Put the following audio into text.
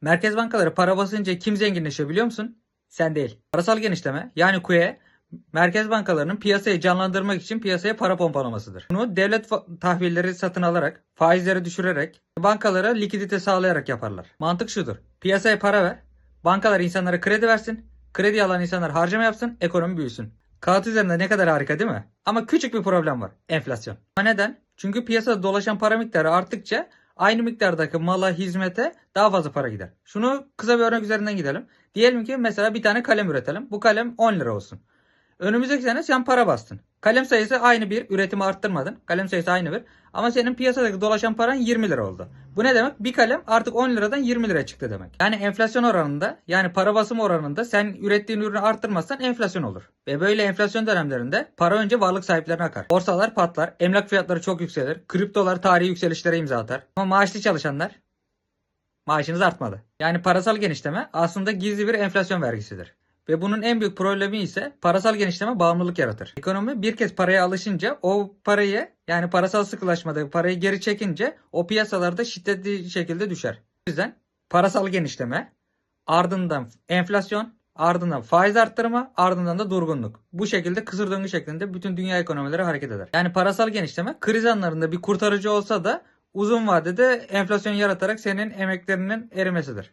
Merkez bankaları para basınca kim zenginleşiyor biliyor musun? Sen değil. Parasal genişleme yani QE merkez bankalarının piyasayı canlandırmak için piyasaya para pompalamasıdır. Bunu devlet tahvilleri satın alarak, faizleri düşürerek, bankalara likidite sağlayarak yaparlar. Mantık şudur. Piyasaya para ver, bankalar insanlara kredi versin, kredi alan insanlar harcama yapsın, ekonomi büyüsün. Kağıt üzerinde ne kadar harika değil mi? Ama küçük bir problem var. Enflasyon. Ama neden? Çünkü piyasada dolaşan para miktarı arttıkça aynı miktardaki mala, hizmete daha fazla para gider. Şunu kısa bir örnek üzerinden gidelim. Diyelim ki mesela bir tane kalem üretelim. Bu kalem 10 lira olsun. Önümüzdeki sene sen para bastın. Kalem sayısı aynı bir. Üretimi arttırmadın. Kalem sayısı aynı bir. Ama senin piyasadaki dolaşan paran 20 lira oldu. Bu ne demek? Bir kalem artık 10 liradan 20 liraya çıktı demek. Yani enflasyon oranında yani para basımı oranında sen ürettiğin ürünü arttırmazsan enflasyon olur. Ve böyle enflasyon dönemlerinde para önce varlık sahiplerine akar. Borsalar patlar. Emlak fiyatları çok yükselir. Kriptolar tarihi yükselişlere imza atar. Ama maaşlı çalışanlar maaşınız artmadı. Yani parasal genişleme aslında gizli bir enflasyon vergisidir. Ve bunun en büyük problemi ise parasal genişleme bağımlılık yaratır. Ekonomi bir kez paraya alışınca o parayı yani parasal sıkılaşmada parayı geri çekince o piyasalarda şiddetli şekilde düşer. O yüzden parasal genişleme ardından enflasyon ardından faiz arttırma ardından da durgunluk. Bu şekilde kısır döngü şeklinde bütün dünya ekonomileri hareket eder. Yani parasal genişleme kriz anlarında bir kurtarıcı olsa da uzun vadede enflasyon yaratarak senin emeklerinin erimesidir.